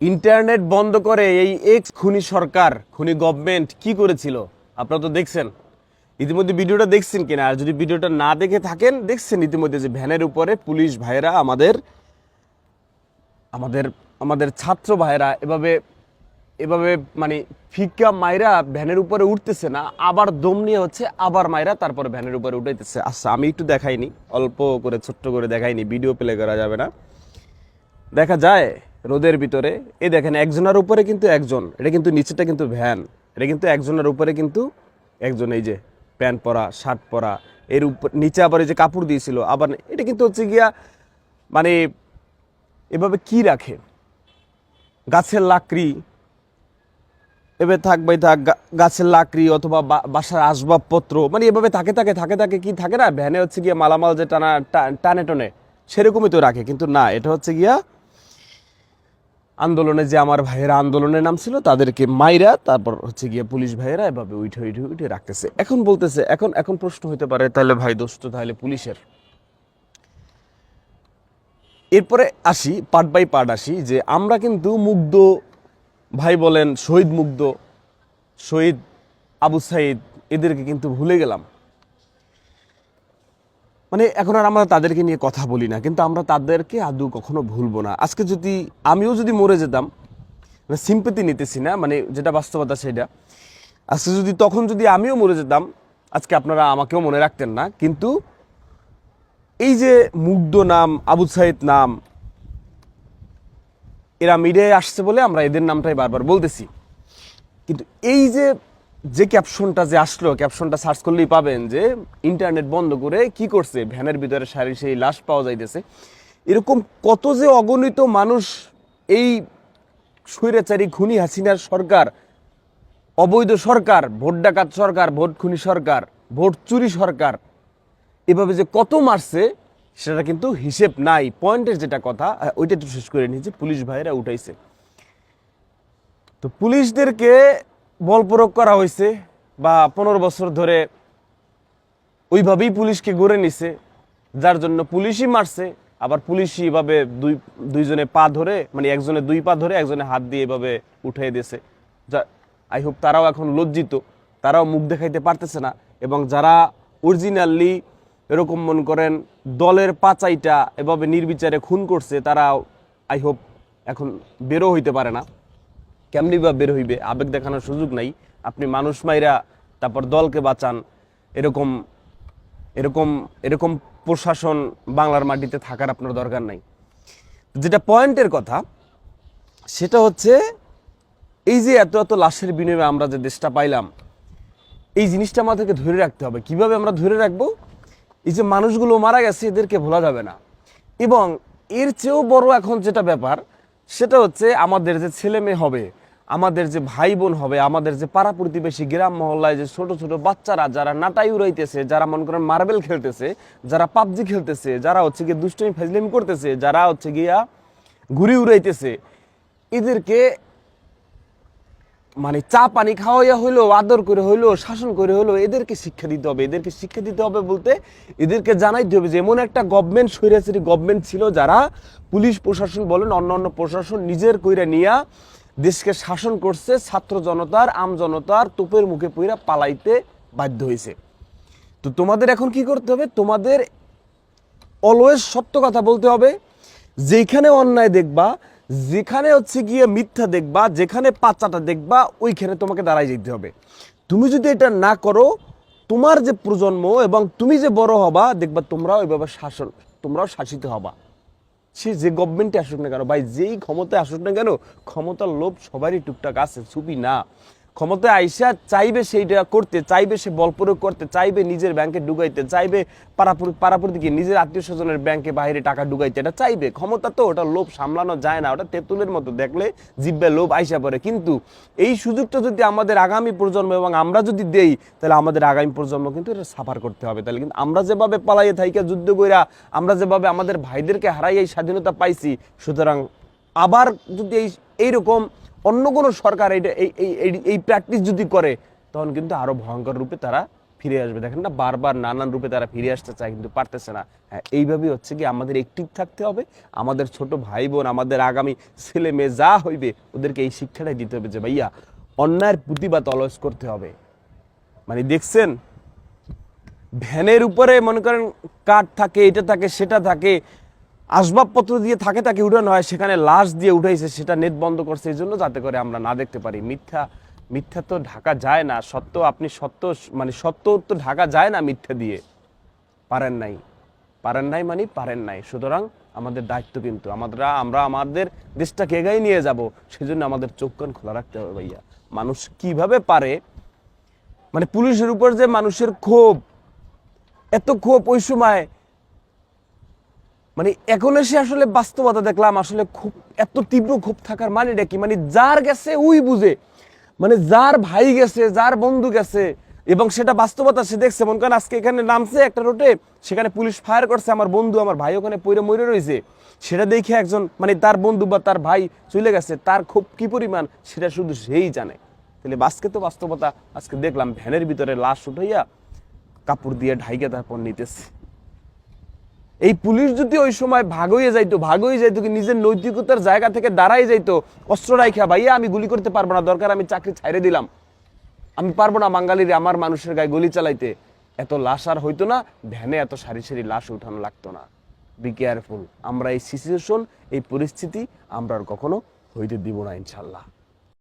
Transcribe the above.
Internet বন্ধ করে এই এক্স খুনি সরকার, খুনি গভর্নমেন্ট কি করেছিল? আপনারা তো দেখছেন। ইতিমধ্যে ভিডিওটা দেখছেন কিনা? আর যদি ভিডিওটা না দেখে থাকেন, দেখছেন ইতিমধ্যে যে ভ্যানের উপরে পুলিশ ভাইরা আমাদের আমাদের আমাদের ছাত্র ভাইরা এভাবে এভাবে মানে ফিকা মাইরা ভ্যানের উপরে উঠতেছে না, আবার দম নিয়ে হচ্ছে আবার মাইরা তারপরে ভ্যানের উপরে উঠাইতেছে। আচ্ছা আমি একটু দেখাইনি, অল্প করে, ছোট্ট করে দেখাইনি, ভিডিও প্লে করা যাবে না। দেখা যায় রোদের ভিতরে। এই দেখেন, একজনের উপরে কিন্তু একজন, এটা কিন্তু নিচেটা কিন্তু ভ্যান, এটা কিন্তু একজনের উপরে কিন্তু একজন, এই যে প্যান্ট পরা, শার্ট পরা, এর উপর নিচে আবার এই যে কাপড় দিয়েছিল, আবার এটা কিন্তু হচ্ছে গিয়া মানে এভাবে কি রাখে? গাছের লাকড়ি, এভাবে থাক ভাই থাক গাছের লাকড়ি অথবা বাসার আসবাবপত্র মানে এভাবে থাকে থাকে থাকে থাকে কি থাকে না? ভ্যানে হচ্ছে গিয়া মালামাল যে টানা টানে টনে সেরকমই তো রাখে, কিন্তু না, এটা হচ্ছে গিয়া আন্দোলনে যে আমার ভাইয়েরা আন্দোলনের নাম ছিল তাদেরকে মাইরা তারপর হচ্ছে গিয়ে পুলিশ ভাইয়েরা এভাবে উঠে উঠে উঠে রাখতেছে। এখন বলতেছে, এখন এখন প্রশ্ন হতে পারে, তাহলে ভাই দোষ তো তাহলে পুলিশের। এরপরে আসি পার্ট বাই পার্ট আসি, যে আমরা কিন্তু মুগ্ধ, ভাই বলেন শহীদ মুগ্ধ, শহীদ আবু সাইদ, এদেরকে কিন্তু ভুলে গেলাম। মানে এখন আর আমরা তাদেরকে নিয়ে কথা বলি না, কিন্তু আমরা তাদেরকে আদৌ কখনো ভুলবো না। আজকে যদি আমিও যদি মরে যেতাম মানে সিম্পতি নিতেছি না মানে যেটা বাস্তবতা সেটা। আজকে যদি তখন যদি আমিও মরে যেতাম, আজকে আপনারা আমাকেও মনে রাখতেন না, কিন্তু এই যে মুগ্ধ নাম, আবু সাইদ নাম, এরা মিডিয়ায় আসছে বলে আমরা এদের নামটাই বারবার বলতেছি। কিন্তু এই যে যে ক্যাপশনটা যে আসলো ক্যাপশনটা সার্চ করলেই পাবেন যে ইন্টারনেট বন্ধ করে কি করছে, ভ্যানের ভিতরে সারি সেই লাশ পাওয়া যাইতেছে। এরকম কত যে অগণিত মানুষ এই স্বৈরাচারী খুনি হাসিনার সরকার, অবৈধ সরকার, ভোট ডাকাত সরকার, ভোট খুনি সরকার, ভোট চুরি সরকার, এভাবে যে কত মারছে, সেটা কিন্তু হিসেব নাই। পয়েন্টের যেটা কথা ওইটা একটু শেষ করে নিয়েছি পুলিশ ভাইরা উঠাইছে। তো পুলিশদেরকে বল প্রয়োগ করা হয়েছে বা পনেরো বছর ধরে ওইভাবেই পুলিশকে গড়ে নিছে, যার জন্য পুলিশই মারছে, আবার পুলিশই এভাবে দুই, দুইজনে পা ধরে মানে একজনে দুই পা ধরে, একজনে হাত দিয়ে এভাবে উঠিয়ে দিয়েছে। যা, আই হোপ তারাও এখন লজ্জিত, তারাও মুখ দেখাইতে পারতেছে না, এবং যারা অরিজিনালি এরকম মন করেন দলের পাচাইটা এভাবে নির্বিচারে খুন করছে তারা আই হোপ এখন বেরো হইতে পারে না। কেমনি বা বের হইবে? আবেগ দেখানোর সুযোগ নাই। আপনি মানুষ মাইরা তারপর দলকে বাঁচান। এরকম এরকম এরকম প্রশাসন বাংলার মাটিতে থাকার আপনার দরকার নাই। যেটা পয়েন্টের কথা, সেটা হচ্ছে এই যে এত এত লাশের বিনিময়ে আমরা যে দেশটা পাইলাম, এই জিনিসটা আমাদেরকে ধরে রাখতে হবে। কীভাবে আমরা ধরে রাখব? এই যে মানুষগুলো মারা গেছে, এদেরকে ভোলা যাবে না। এবং এর চেয়েও বড় এখন যেটা ব্যাপার সেটা হচ্ছে আমাদের যে ছেলে মেয়ে হবে, আমাদের যে ভাই বোন হবে, আমাদের যে পাড়া প্রতিবেশী গ্রাম মহল্লায় যে ছোট ছোট বাচ্চারা যারা নাটাই উড়াইতেছে, যারা মনে করেন মার্বেল খেলতেছে, যারা পাবজি খেলতেছে, যারা হচ্ছে গিয়ে দুষ্টমি ফেজলিম করতেছে, যারা হচ্ছে গিয়া ঘুরি উড়াইতেছে, এদেরকে মানে চা পানি খাওয়াইয়া হইল, আদর করে হইল, শাসন করে হইল, এদেরকে শিক্ষা দিতে হবে, এদেরকে শিক্ষা দিতে হবে বলতে এদেরকে জানাইতে হবে যে, এমন একটা গভর্নমেন্ট স্বৈরাচারী গভর্নমেন্ট ছিল যারা পুলিশ প্রশাসন বলেন অন্য অন্য প্রশাসন নিজের কইরা নিয়া দেশকে শাসন করছে, ছাত্র জনতার, আম জনতার তোপের মুখে পইরা পালাইতে বাধ্য হয়েছে তো তোমাদের এখন কি করতে হবে? তোমাদের অলওয়েজ সত্য কথা বলতে হবে যেখানে অন্যায় দেখবা যেখানে হচ্ছে গিয়ে মিথ্যা দেখবা, যেখানে পাচাটা দেখবা, ওইখানে তোমাকে দাঁড়াই যেতে হবে। তুমি যদি এটা না করো, তোমার যে প্রজন্ম এবং তুমি যে বড় হবা, দেখবা তোমরাও ওইভাবে শাসন, তোমরাও শাসিত হবা। সে যে গভর্নমেন্টে আসুক না কেন ভাই যেই ক্ষমতায় আসুক না কেন, ক্ষমতার লোভ সবারই টুকটাক আছে ছুপি না। ক্ষমতায় আইসা চাইবে সেইটা করতে, চাইবে সে বল প্রয়োগ করতে, চাইবে নিজের ব্যাংকে ঢুকাইতে, চাইবে পাড়াপুর দিকে নিজের আত্মীয় স্বজনের ব্যাংকে বাইরে টাকা ঢুকাইতে, এটা চাইবে। ক্ষমতা তো, ওটা লোভ সামলানো যায় না, ওটা তেঁতুলের মতো দেখলে জিব্বে লোভ আইসা পড়ে। কিন্তু এই সুযোগটা যদি আমাদের আগামী প্রজন্ম এবং আমরা যদি দেই, তাহলে আমাদের আগামী প্রজন্ম কিন্তু এটা সাফার করতে হবে। তাহলে কিন্তু আমরা যেভাবে পালাইয়ে থাইকা যুদ্ধ কইরা, আমরা যেভাবে আমাদের ভাইদেরকে হারাই এই স্বাধীনতা পাইছি, সুতরাং আবার যদি এই এইরকম অন্য কোনো সরকার এইটা, এই এই প্র্যাকটিস যদি করে, তখন কিন্তু আরও ভয়ঙ্কর রূপে তারা ফিরে আসবে। দেখেন না, বারবার নানান রূপে তারা ফিরে আসতে চায়, কিন্তু পারতেছে না। হ্যাঁ এইভাবেই হচ্ছে কি, আমাদের একটিভ থাকতে হবে, আমাদের ছোট ভাই বোন আমাদের আগামী ছেলে মেয়ে যা হইবে, ওদেরকে এই শিক্ষাটাই দিতে হবে যে, ভাইয়া, অন্যায়ের প্রতিবাদ অলওয়েজ করতে হবে। মানে দেখছেন? ভ্যানের উপরে মনে করেন কাঠ থাকে, এটা থাকে, সেটা থাকে আসবাবপত্র দিয়ে থাকে তাকে উঠানো হয়, সেখানে লাশ দিয়ে উঠাইছে, সেটা নেট বন্ধ করছে, এই জন্য যাতে করে আমরা না দেখতে পারি। মিথ্যা মিথ্যা তো ঢাকা যায় না, সত্য আপনি সত্য মানে সত্য তো ঢাকা যায় না মিথ্যা দিয়ে। পারেন নাই। পারেন নাই মানে পারেন নাই। সুতরাং আমাদের দায়িত্ব কিন্তু আমরা আমরা আমাদের দেশটাকে এগাই নিয়ে যাব। সেজন্য আমাদের চোখ কান খোলা রাখতে হবে ভাইয়া। মানুষ কীভাবে পারে? মানে পুলিশের উপর যে মানুষের ক্ষোভ, এত ক্ষোভ ওই সময় মানে এখন এসে আসলে বাস্তবতা দেখলাম, আসলে খুব, এত তীব্র ক্ষোভ থাকার মানেটা কি? মানে যার গেছে ওই বুঝে। মানে যার ভাই গেছে, যার বন্ধু গেছে, এবং সেটা বাস্তবতা সে দেখছে। মনে করেন আজকে এখানে নামছে একটা রোটে সেখানে পুলিশ ফায়ার করছে, আমার বন্ধু, আমার ভাই ওখানে পইরে মরে রয়েছে সেটা দেখে একজন মানে তার বন্ধু বা তার ভাই চলে গেছে, তার খুব কি পরিমাণ সেটা শুধু সেই জানে। তাহলে আজকে তো বাস্তবতা, আজকে দেখলাম ভ্যানের ভিতরে লাশ উঠাইয়া কাপড় দিয়ে ঢাইকে তারপর নিতেছে। এই পুলিশ যদি ওই সময় ভাগ হয়ে যাইতো, ভাগ হয়ে যাইতো কি নিজের নৈতিকতার জায়গা থেকে দাঁড়াই যাইতো, অস্ত্র রাইখা, ভাইয়া, আমি গুলি করতে পারব না, দরকার, আমি চাকরি ছাইড়ে দিলাম। আমি পারব না বাঙালির আমার মানুষের গায়ে গুলি চালাইতে। এত লাশ আর হইতো না, ভ্যানে এত সারি সারি লাশ উঠানো লাগতো না। বি কেয়ারফুল আমরা এই সিচুয়েশন এই পরিস্থিতি, আমরা আর কখনো হইতে দিব না, ইনশাল্লাহ।